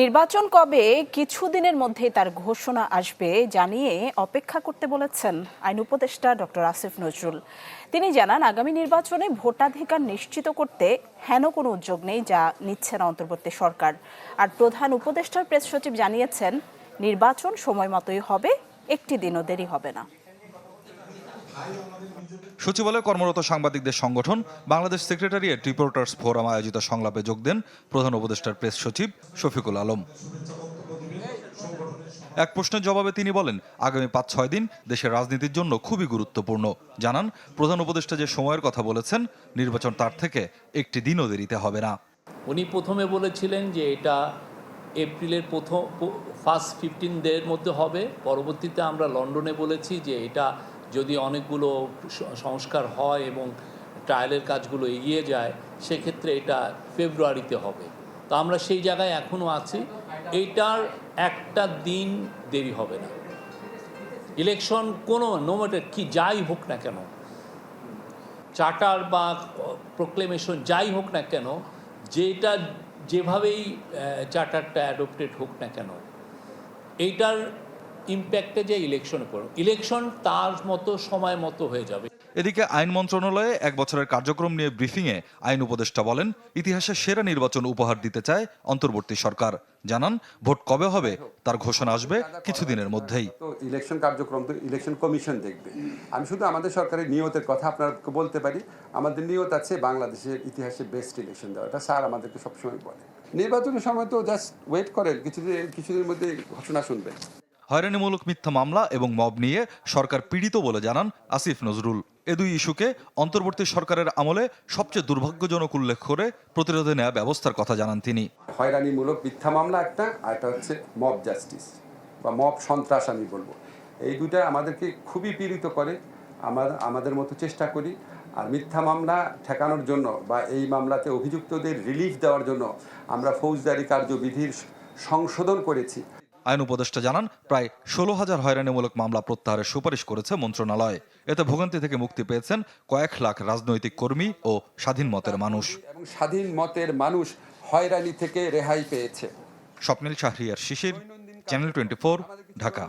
নির্বাচন কবে? কিছুদিনের মধ্যেই তার ঘোষণা আসবে জানিয়ে অপেক্ষা করতে বলেছেন আইন উপদেষ্টা ডক্টর আসিফ নজরুল। তিনি জানান, আগামী নির্বাচনে ভোটাধিকার নিশ্চিত করতে হেন কোনো উদ্যোগ নেই যা নিচ্ছে না অন্তর্বর্তী সরকার। আর প্রধান উপদেষ্টার প্রেস সচিব জানিয়েছেন, নির্বাচন সময় মতোই হবে, একটি দিনও দেরি হবে না। সচিবালয়ে কর্মরত সাংবাদিকদের সংগঠন, বাংলাদেশ সেক্রেটারিয়েট রিপোর্টার্স ফোরাম আয়োজিত সংলাপে যোগ দেন প্রধান উপদেষ্টার প্রেস সচিব শফিকুল আলম। এক প্রশ্নের জবাবে তিনি বলেন, আগামী পাঁচ ছয় দিন দেশের রাজনীতির জন্য খুবই গুরুত্বপূর্ণ। জানান, প্রধান উপদেষ্টা যে সময়ের কথা বলেছেন, নির্বাচন তার থেকে একটি দিনও দেরিতে হবে না। উনি প্রথমে বলেছিলেন যে এটা এপ্রিলের প্রথম, ফার্স্ট ফিফটিন ডের মধ্যে হবে। পরবর্তীতে আমরা লন্ডনে বলেছি যে এটা যদি অনেকগুলো সংস্কার হয় এবং ট্রায়ালের কাজগুলো এগিয়ে যায়, সেক্ষেত্রে এটা ফেব্রুয়ারিতে হবে। তো আমরা সেই জায়গায় এখনও আছি। এইটার একটা দিন দেরি হবে না। ইলেকশন কোনো নো ম্যাটার কি, যাই হোক না কেন, চার্টার বা প্রোক্লেমেশন যাই হোক না কেন, যেটা যেভাবেই চার্টারটা অ্যাডপ্টেড হোক না কেন, এইটার ইম্প্যাক্টে যে ইলেকশনে পড়বে ইলেকশন তার মতো সময় মতো হয়ে যাবে। এদিকে আইন মন্ত্রণালয়ে এক বছরের কার্যক্রম নিয়ে ব্রিফিংয়ে আইন উপদেষ্টা বলেন ইতিহাসের সেরা নির্বাচন উপহার দিতে চায় অন্তর্বর্তী সরকার। জানান ভোট কবে হবে তার ঘোষণা আসবে কিছুদিনের মধ্যেই। ইলেকশন কার্যক্রম তো ইলেকশন কমিশন দেখবে। আমি শুধু আমাদের সরকারের নিয়তের কথা আপনাকে বলতে পারি আমাদের নিয়ত আছে বাংলাদেশের ইতিহাসে বেস্ট ইলেকশন দেওয়া এটা স্যার আমাদেরকে সবসময় বলে। নির্বাচনের সময় তো জাস্ট ওয়েট করেন কিছুদিন কিছুদিনের মধ্যে ঘোষণা শুনবেন। হয়রানিমূলক মিথ্যা মামলা এবং মব নিয়ে সরকার পীড়িত বলে জানান আসিফ নজরুল। এ দুই ইস্যুকে অন্তর্বর্তী সরকারের আমলে সবচেয়ে দুর্ভাগ্যজনক উল্লেখ করে প্রতিরোধে নেওয়া ব্যবস্থার কথা জানান তিনি। হয়রানিমূলক মিথ্যা মামলা একটা, আর একটা হচ্ছে মব জাস্টিস বা মব সন্ত্রাস আমি বলব। এই দুটা আমাদেরকে খুবই পীড়িত করে। আমরা, আমাদের মতো চেষ্টা করি। আর মিথ্যা মামলা ঠেকানোর জন্য বা এই মামলাতে অভিযুক্তদের রিলিফ দেওয়ার জন্য আমরা ফৌজদারি কার্যবিধির সংশোধন করেছি। আইন উপদেষ্টা জানান প্রায় ষোলো হাজার হয়রানিমূলক মামলা প্রত্যাহারের সুপারিশ করেছে মন্ত্রণালয়। এতে ভোগান্তি থেকে মুক্তি পেয়েছেন কয়েক লাখ রাজনৈতিক কর্মী ও স্বাধীন মতের মানুষ। এবং স্বাধীন মতের মানুষ হয়রানি থেকে রেহাই পেয়েছে। Swapnil Shahriar Shishir channel twenty Dhaka.